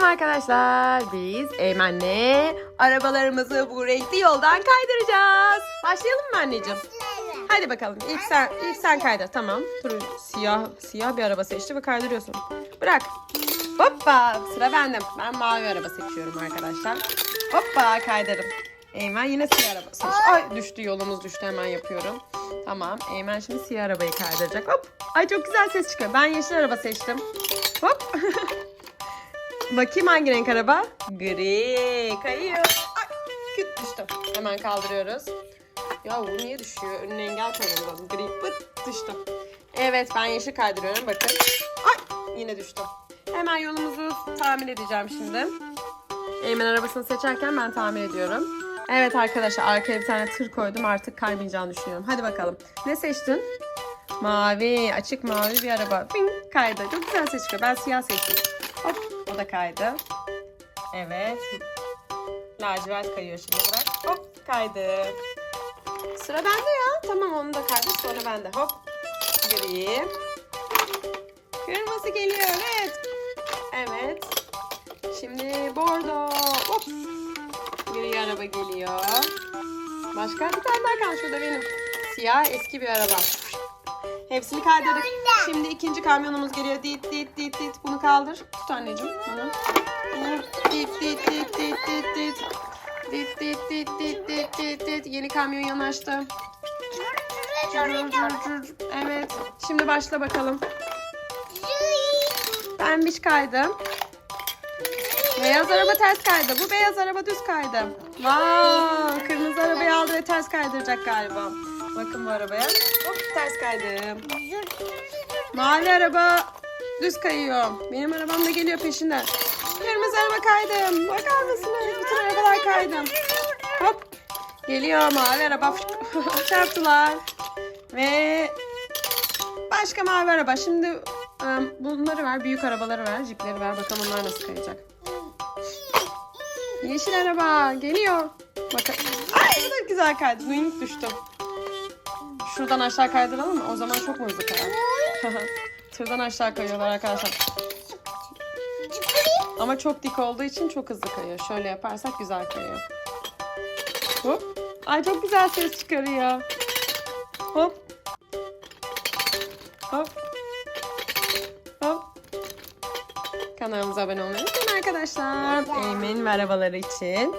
Selam arkadaşlar. Biz Eymen'le arabalarımızı bu renkli yoldan kaydıracağız. Başlayalım mı anneciğim? Hadi bakalım. İlk sen ilk sen kaydır. Tamam. Dur siyah siyah bir araba seçti ve kaydırıyorsun. Bırak. Hoppa. Sıra bende. Ben mavi araba seçiyorum arkadaşlar. Hoppa kaydırdım. Eymen yine siyah araba seçti. Ay düştü yolumuz düştü hemen yapıyorum. Tamam. Eymen şimdi siyah arabayı kaydıracak. Hop. Ay çok güzel ses çıkıyor. Ben yeşil araba seçtim. Hop. Bakayım hangi renk araba? Gri. Kayıyor. Ay, küt düştü. Hemen kaldırıyoruz. Ya bu niye düşüyor? Önüne engel koyalım. Gri pıt düştü. Evet ben yeşil kaydırıyorum bakın. Ay yine düştü. Hemen yolumuzu tamir edeceğim şimdi. Eymen arabasını seçerken ben tamir ediyorum. Evet arkadaşlar arkaya bir tane tır koydum artık kaymayacağını düşünüyorum. Hadi bakalım. Ne seçtin? Mavi, açık mavi bir araba. Bing, kaydı. Çok güzel ses çıkıyor. Ben siyah seçtim. Hop, o da kaydı. Evet. Lacivert kayıyor şimdi bırak. Hop, kaydı. Sıra bende ya. Tamam onu da kaydı. Sonra bende. Hop. Gri. Kırmızı geliyor. Evet. Evet. Şimdi bordo. Hop. Gri araba geliyor. Başka bir tane daha kalmış. Şurada benim. Siyah eski bir araba. Hepsini kaydırdık. Şimdi ikinci kamyonumuz geliyor. Dit dit dit dit. Bunu kaldır. Tut anneciğim. Bunu. Dit dit dit dit dit dit. Dit dit dit dit dit dit dit. Yeni kamyon yanaştı. Evet. Şimdi başla bakalım. Ben bir kaydım. Beyaz araba ters kaydı. Bu beyaz araba düz kaydı. Wow, kırmızı arabayı aldı ve ters kaydıracak galiba. Bakın bu arabaya. Hop ters kaydım. Mavi araba düz kayıyor. Benim arabam da geliyor peşinden. Kırmızı araba kaydım. Bakar mısınız? Bütün arabalar kaydım. Hop. Geliyor mavi araba. Çarptılar. Ve başka mavi araba. Şimdi ım, bunları ver. Büyük arabaları ver. Jipleri ver. Bakalım onlar nasıl kayacak. Yeşil araba geliyor. Bakın. Ay bu da güzel kaydı. Wing düştü. Şuradan aşağı kaydıralım mı? O zaman çok mu hızlı kayar? Tırdan aşağı kayıyorlar arkadaşlar. Ama çok dik olduğu için çok hızlı kayıyor. Şöyle yaparsak güzel kayıyor. Hop. Ay çok güzel ses çıkarıyor. Hop. Hop. Hop. Kanalımıza abone olmayı unutmayın arkadaşlar. Eymen arabaları için.